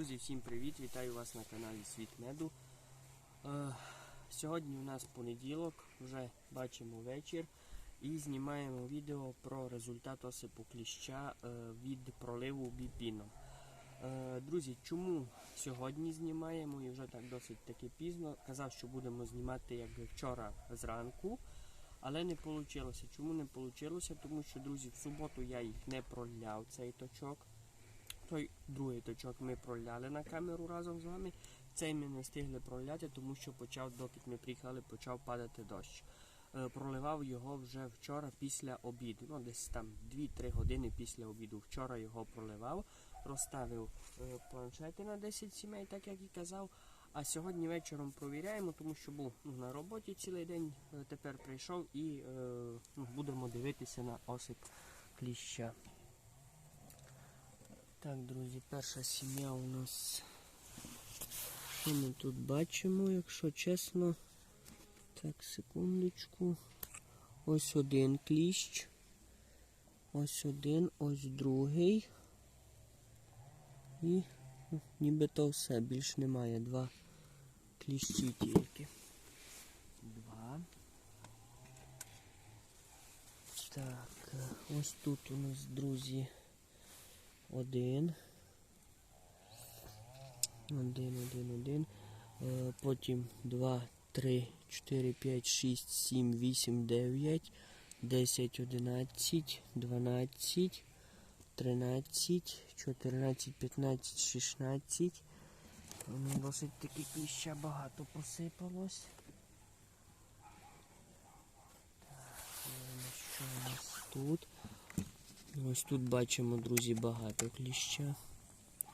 Друзі, всім привіт! Вітаю вас на каналі Світ Меду. Е, сьогодні у нас понеділок, вже бачимо вечір і знімаємо відео про результат осипу кліща е, від проливу біпіном. Е, друзі, чому сьогодні знімаємо і вже так досить таки пізно. Казав, що будемо знімати як вчора зранку, але не вийшло. Чому не вийшло? Тому що, друзі, в суботу я їх не проляв цей точок. Той другий точок ми проляли на камеру разом з вами. Цей ми не встигли проляти, тому що почав, доки ми приїхали, почав падати дощ. Е, проливав його вже вчора після обіду. Ну, десь там 2-3 години після обіду. Вчора його проливав, розставив е, планшети на 10 сімей, так як і казав. А сьогодні вечором провіряємо, тому що був ну, на роботі цілий день. е, Тепер прийшов і е, ну, будемо дивитися на осип кліща. Так, друзі, перша сім'я у нас. Що ми тут бачимо, якщо чесно. Так, секундочку. Ось один кліщ. Ось один, ось другий. І ну, нібито все, більш немає. Два кліщі тільки. Два. Так, ось тут у нас, друзі. Один. Один, один, один. Е, Потім два, три, чотири, п'ять, шість, сім, вісім, дев'ять, десять, одинадцять, дванадцять, тринадцять, чотирнадцять, п'ятнадцять, шістнадцять. Ну, досить таки кліща багато посипалось. Так, що у нас тут? Ось тут бачимо, друзі, багато кліща.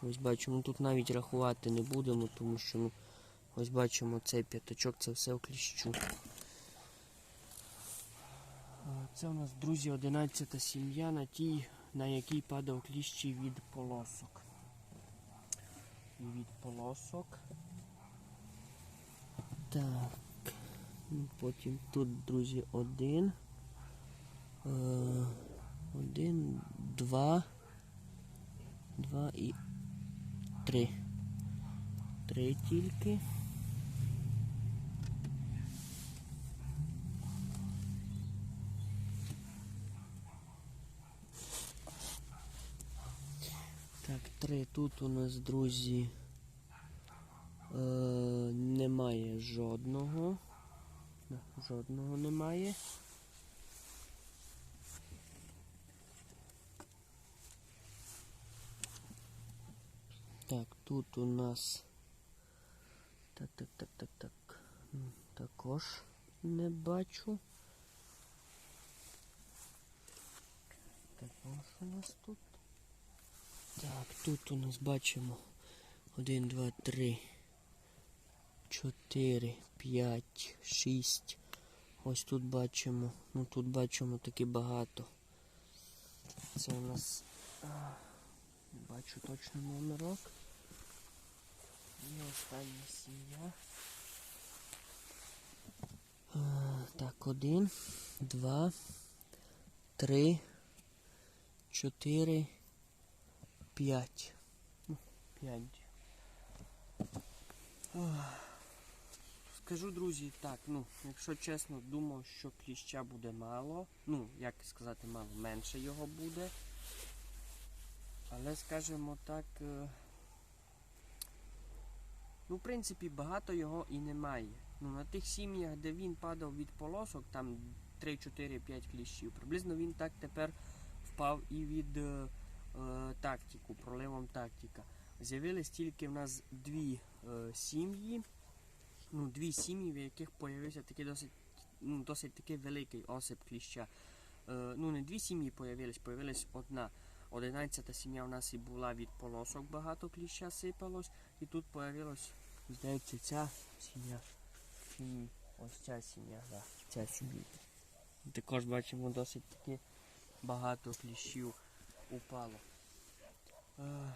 Ось бачимо, тут навіть рахувати не будемо, тому що ну, ось бачимо цей п'ятачок, це все в кліщу. Це у нас, друзі, 11 сім'я на тій, на якій падав кліщі від полосок. І від полосок. Так. Ну, Потім тут, друзі, один. Один, два, два і три. Три тільки. Так, три. Тут у нас, друзі, е, немає жодного. Жодного немає. Так, тут у нас. Так, так, так, так, так. Також не бачу. Також у нас тут. Так, тут у нас бачимо. Один, два, три, чотири, п'ять, шість. Ось тут бачимо. Ну тут бачимо таки багато. Це у нас. Бачу точно номерок. І остання сім'я. Так, один, два, три, чотири, п'ять. Ну, П'ять. Скажу, друзі, так, ну, якщо чесно, думав, що кліща буде мало. Ну, як сказати, мало, менше його буде. Але, скажімо так, е, ну, в принципі, багато його і немає. Ну, на тих сім'ях, де він падав від полосок, там 3-4-5 кліщів, приблизно він так тепер впав і від е, е, тактику, проливом тактика. З'явились тільки в нас дві е, сім'ї. Ну, дві сім'ї, в яких з'явився такий досить, ну, досить такий великий осип кліща. Е, ну, не дві сім'ї появились, появилась одна. Одинадцята сім'я у нас і була від полосок багато кліща сипалось. І тут появилась, здається, ця сім'я. Ні? Ось ця сім'я, да, ця сім'я. Також бачимо досить таки багато кліщів упало. Е,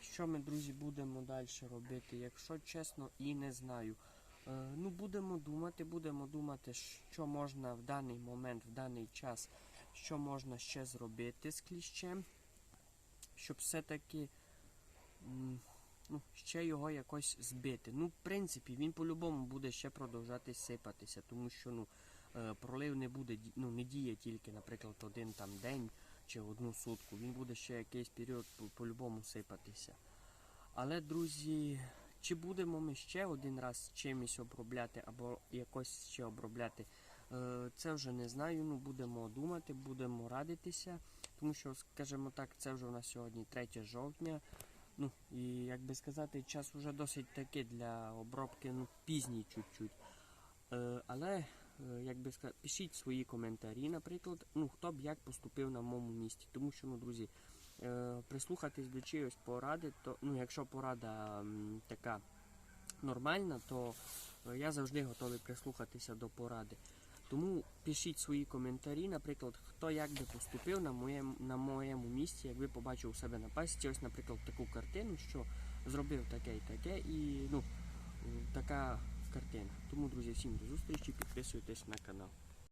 що ми, друзі, будемо далі робити? Якщо чесно, і не знаю. Е, ну, будемо думати, будемо думати, що можна в даний момент, в даний час, що можна ще зробити з кліщем, щоб все-таки ну, ще його якось збити. Ну, в принципі, він по-любому буде ще продовжати сипатися, тому що ну, е, пролив не буде ну, не діє тільки, наприклад, один там день чи одну сутку. Він буде ще якийсь період по- по-любому сипатися. Але, друзі, чи будемо ми ще один раз чимось обробляти або якось ще обробляти, це вже не знаю. Ну, будемо думати, будемо радитися, тому що, скажімо так, це вже у нас сьогодні 3 жовтня. Ну, і як би сказати, час вже досить таки для обробки, ну, пізній чуть-чуть. Е, але, е, як би сказати, пишіть свої коментарі, наприклад, ну, хто б як поступив на моєму місці. Тому що, ну, друзі, е, прислухатись до чиїсь поради, то ну, якщо порада така нормальна, то е, я завжди готовий прислухатися до поради. Тому пишіть свої коментарі, наприклад, хто як би поступив на моєму, на моєму місці, якби побачив у себе на пасіці, ось, наприклад, таку картину, що зробив таке і таке, і ну, така картина. Тому, друзі, всім до зустрічі, підписуйтесь на канал.